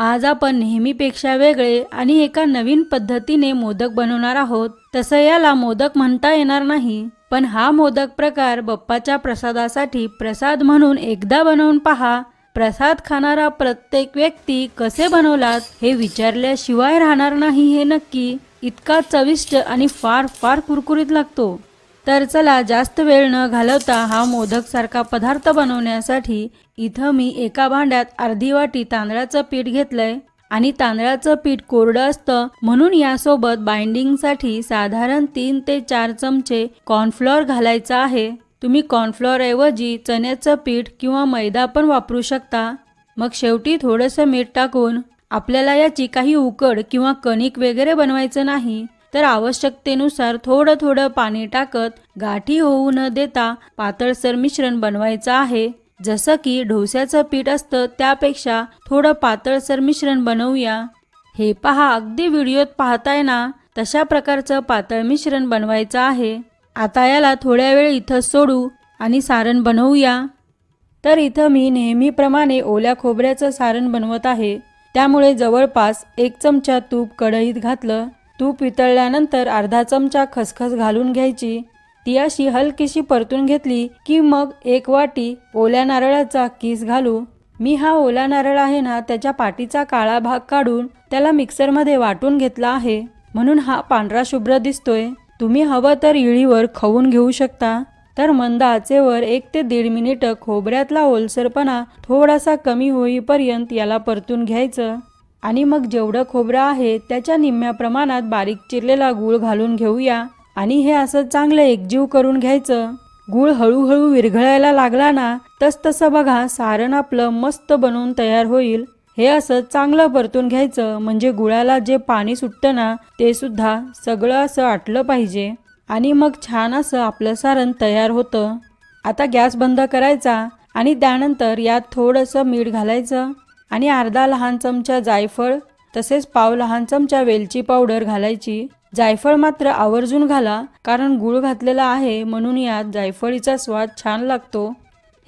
आज आपण नेहमीपेक्षा वेगळे आणि एका नवीन पद्धतीने मोदक बनवणार आहोत. तसं याला मोदक म्हणता येणार नाही पण हा मोदक प्रकार बप्पाच्या प्रसादासाठी प्रसाद म्हणून एकदा बनवून पहा. प्रसाद खाणारा प्रत्येक व्यक्ती कसे बनवलात हे विचारल्याशिवाय राहणार नाही हे नक्की. इतका चविष्ट आणि फार फार कुरकुरीत लागतो. तर चला जास्त वेळ न घालवता हा मोदक सारखा पदार्थ बनवण्यासाठी इथं मी एका भांड्यात अर्धी वाटी तांदळाचं पीठ घेतलंय. आणि तांदळाचं पीठ कोरडं असतं म्हणून यासोबत बाइंडिंगसाठी साधारण तीन ते चार चमचे कॉर्नफ्लॉर घालायचा आहे. तुम्ही कॉर्नफ्लॉर ऐवजी चण्याचं पीठ किंवा मैदा पण वापरू शकता. मग शेवटी थोडंसं मीठ टाकून आपल्याला याची काही उकड किंवा कणिक वगैरे बनवायचं नाही. तर आवश्यकतेनुसार थोडं थोडं पाणी टाकत गाठी होऊ न देता पातळसर मिश्रण बनवायचं आहे. जसं की डोस्याचं पीठ असतं त्यापेक्षा थोडं पातळसर मिश्रण बनवूया. हे पहा अगदी व्हिडिओत पाहताय ना? तशा प्रकारचं पातळ मिश्रण बनवायचं आहे. आता याला थोड्या वेळ इथं सोडू आणि सारण बनवूया. तर इथं मी नेहमीप्रमाणे ओल्या खोबऱ्याचं सारण बनवत आहे. त्यामुळे जवळपास एक चमचा तूप कढईत घातलं. तूप वितळल्यानंतर अर्धा चमचा खसखस घालून घ्यायची. ती अशी हलकीशी परतून घेतली की मग एक वाटी ओल्या नारळाचा किस घालू. मी हा ओला नारळ आहे ना त्याच्या पाठीचा काळा भाग काढून त्याला मिक्सरमध्ये वाटून घेतला आहे. म्हणून हा पांढरा शुभ्र दिसतोय. तुम्ही हवं तर इळीवर खवून घेऊ शकता. तर मंद आचेवर एक ते दीड मिनिट खोबऱ्यातला ओलसरपणा थोडासा कमी होईपर्यंत याला परतून घ्यायचं. आणि मग जेवढं खोबरं आहे त्याच्या निम्म्या प्रमाणात बारीक चिरलेला गूळ घालून घेऊया. आणि हे असं चांगलं एकजीव करून घ्यायचं. गूळ हळूहळू विरघळायला लागला ना तस तसं बघा सारण आपलं मस्त बनवून तयार होईल. हे असं चांगलं परतून घ्यायचं म्हणजे गुळाला जे पाणी सुटतं ना ते सुद्धा सगळं असं आटलं पाहिजे. आणि मग छान असं आपलं सारण तयार होतं. आता गॅस बंद करायचा आणि त्यानंतर यात थोडंसं मीठ घालायचं. आणि अर्धा लहान चमचा जायफळ तसेच पाव लहान चमचा वेलची पावडर घालायची. जायफळ मात्र आवर्जून घाला कारण गूळ घातलेला आहे म्हणून यात जायफळीचा स्वाद छान लागतो.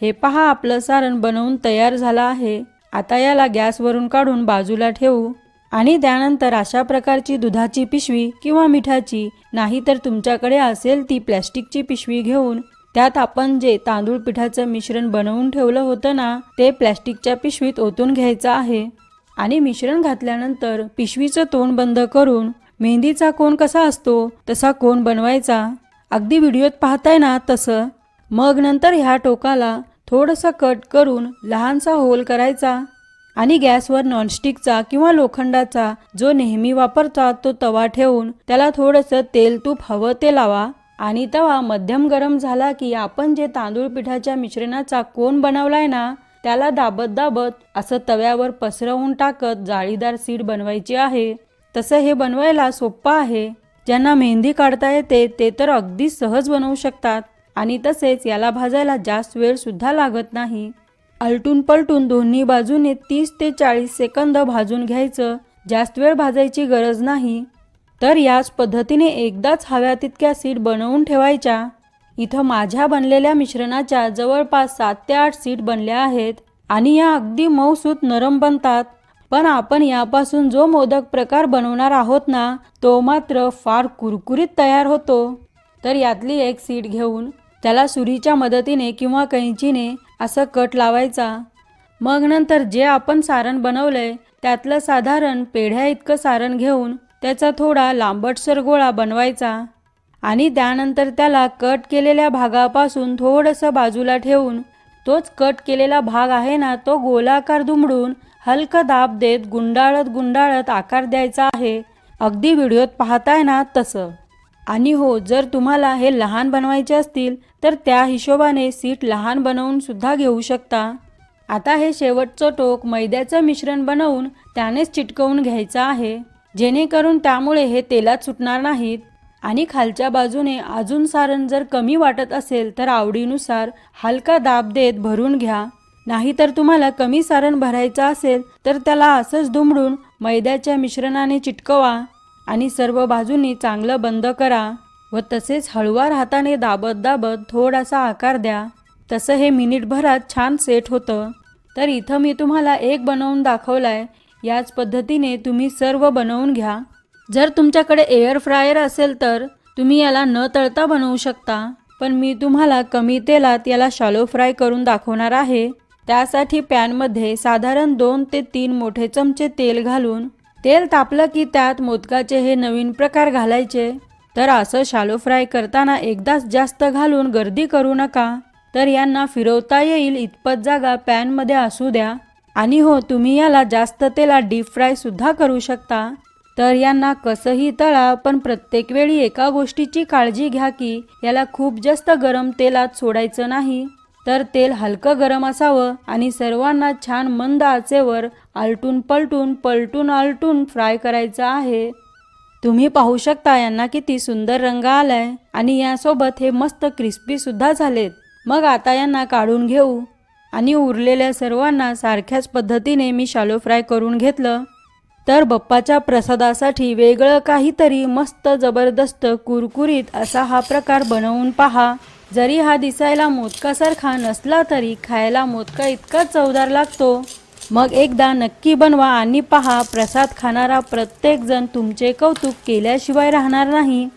हे पहा आपलं सारण बनवून तयार झालं आहे. आता याला गॅसवरून काढून बाजूला ठेवू. आणि त्यानंतर अशा प्रकारची दुधाची पिशवी किंवा मिठाची नाही तर तुमच्याकडे असेल ती प्लॅस्टिकची पिशवी घेऊन त्यात आपण जे तांदूळ पिठाचं मिश्रण बनवून ठेवलं होतं ना ते प्लॅस्टिकच्या पिशवीत ओतून घ्यायचं आहे. आणि मिश्रण घातल्यानंतर पिशवीचं तोंड बंद करून मेहंदीचा कोण कसा असतो तसा कोण बनवायचा? अगदी व्हिडिओत पाहताय ना तसं. मग नंतर ह्या टोकाला थोडंसं कट करून लहानसा होल करायचा. आणि गॅसवर नॉनस्टिकचा किंवा लोखंडाचा जो नेहमी वापरतात तो तवा ठेवून त्याला थोडंसं तेल तूप हवं ते लावा. आणि तवा मध्यम गरम झाला की आपण जे तांदूळ पिठाच्या मिश्रणाचा कोण बनवलाय ना त्याला दाबत दाबत असं तव्यावर पसरवून टाकत जाळीदार सीड बनवायची आहे. तसं हे बनवायला सोपं आहे. ज्यांना मेहंदी काढता येते ते तर अगदी सहज बनवू शकतात. आणि तसेच याला भाजायला जास्त वेळ सुद्धा लागत नाही. आलटून पलटून दोन्ही बाजूने तीस ते चाळीस सेकंद भाजून घ्यायचं. जास्त वेळ भाजायची गरज नाही. तर याच पद्धतीने एकदाच हव्या तितक्या सीट बनवून ठेवायच्या. इथं माझ्या बनलेल्या मिश्रणाच्या जवळपास सात ते आठ सीट बनल्या आहेत आणि या अगदी मऊसूत नरम बनतात. पण आपण यापासून जो मोदक प्रकार बनवणार आहोत ना तो मात्र फार कुरकुरीत तयार होतो. तर यातली एक सीट घेऊन त्याला सुरीच्या मदतीने किंवा कैंचीने असं कट लावायचा. मग नंतर जे आपण सारण बनवलंय त्यातलं साधारण पेढ्या इतकं सारण घेऊन त्याचा थोडा लांबटसर गोळा बनवायचा आणि त्यानंतर त्याला कट केलेल्या भागापासून थोडंसं बाजूला ठेवून तोच कट केलेला भाग आहे ना तो गोलाकार दुमडून हलकं दाब देत गुंडाळत गुंडाळत आकार द्यायचा आहे. अगदी व्हिडिओत पाहताय ना तसं. आणि हो जर तुम्हाला हे लहान बनवायचे असतील तर त्या हिशोबाने सीट लहान बनवून सुद्धा घेऊ शकता. आता हे शेवटचं टोक मैद्याचं मिश्रण बनवून त्यानेच चिटकवून घ्यायचं आहे. जेणेकरून त्यामुळे हे तेलात सुटणार नाहीत. आणि खालच्या बाजूने अजून सारण जर कमी वाटत असेल तर आवडीनुसार हलका दाब देत भरून घ्या. नाहीतर तुम्हाला कमी सारण भरायचं असेल तर त्याला असंच दुमडून मैद्याच्या मिश्रणाने चिटकवा आणि सर्व बाजूंनी चांगलं बंद करा व तसेच हळुवार हाताने दाबत दाबत थोडासा आकार द्या. तसं हे मिनिटभरात छान सेट होतं. तर इथं मी तुम्हाला एक बनवून दाखवलाय. याच पद्धतीने तुम्ही सर्व बनवून घ्या. जर तुमच्याकडे एअर फ्रायर असेल तर तुम्ही याला न तळता बनवू शकता. पण मी तुम्हाला कमी तेलात याला शालो फ्राय करून दाखवणार आहे. त्यासाठी पॅनमध्ये साधारण दोन ते तीन मोठे चमचे तेल घालून तेल तापलं की त्यात मोदकाचे हे नवीन प्रकार घालायचे. तर असं शालो फ्राय करताना एकदाच जास्त घालून गर्दी करू नका. तर यांना फिरवता येईल इतपत जागा पॅनमध्ये असू द्या. आणि हो तुम्ही याला जास्त तेलात डीप फ्रायसुद्धा करू शकता. तर यांना कसंही तळा पण प्रत्येक वेळी एका गोष्टीची काळजी घ्या की याला खूप जास्त गरम तेलात सोडायचं नाही. तर तेल हलकं गरम असावं आणि सर्वांना छान मंद आचेवर आलटून पलटून पलटून आलटून फ्राय करायचं आहे. तुम्ही पाहू शकता यांना किती सुंदर रंग आलाय. आणि यासोबत हे मस्त क्रिस्पी सुद्धा झालेत. मग आता यांना काढून घेऊ. आणि उरलेल्या सर्वांना सारख्याच पद्धतीने मी शालो फ्राय करून घेतलं. तर बप्पाच्या प्रसादासाठी वेगळं काहीतरी मस्त जबरदस्त कुरकुरीत असा हा प्रकार बनवून पहा. जरी हा दिसायला मोदकासारखा नसला तरी खायला मोदका इतका चवदार लागतो. मग एकदा नक्की बनवा आणि पहा प्रसाद खाणारा प्रत्येकजण तुमचे कौतुक केल्याशिवाय राहणार नाही.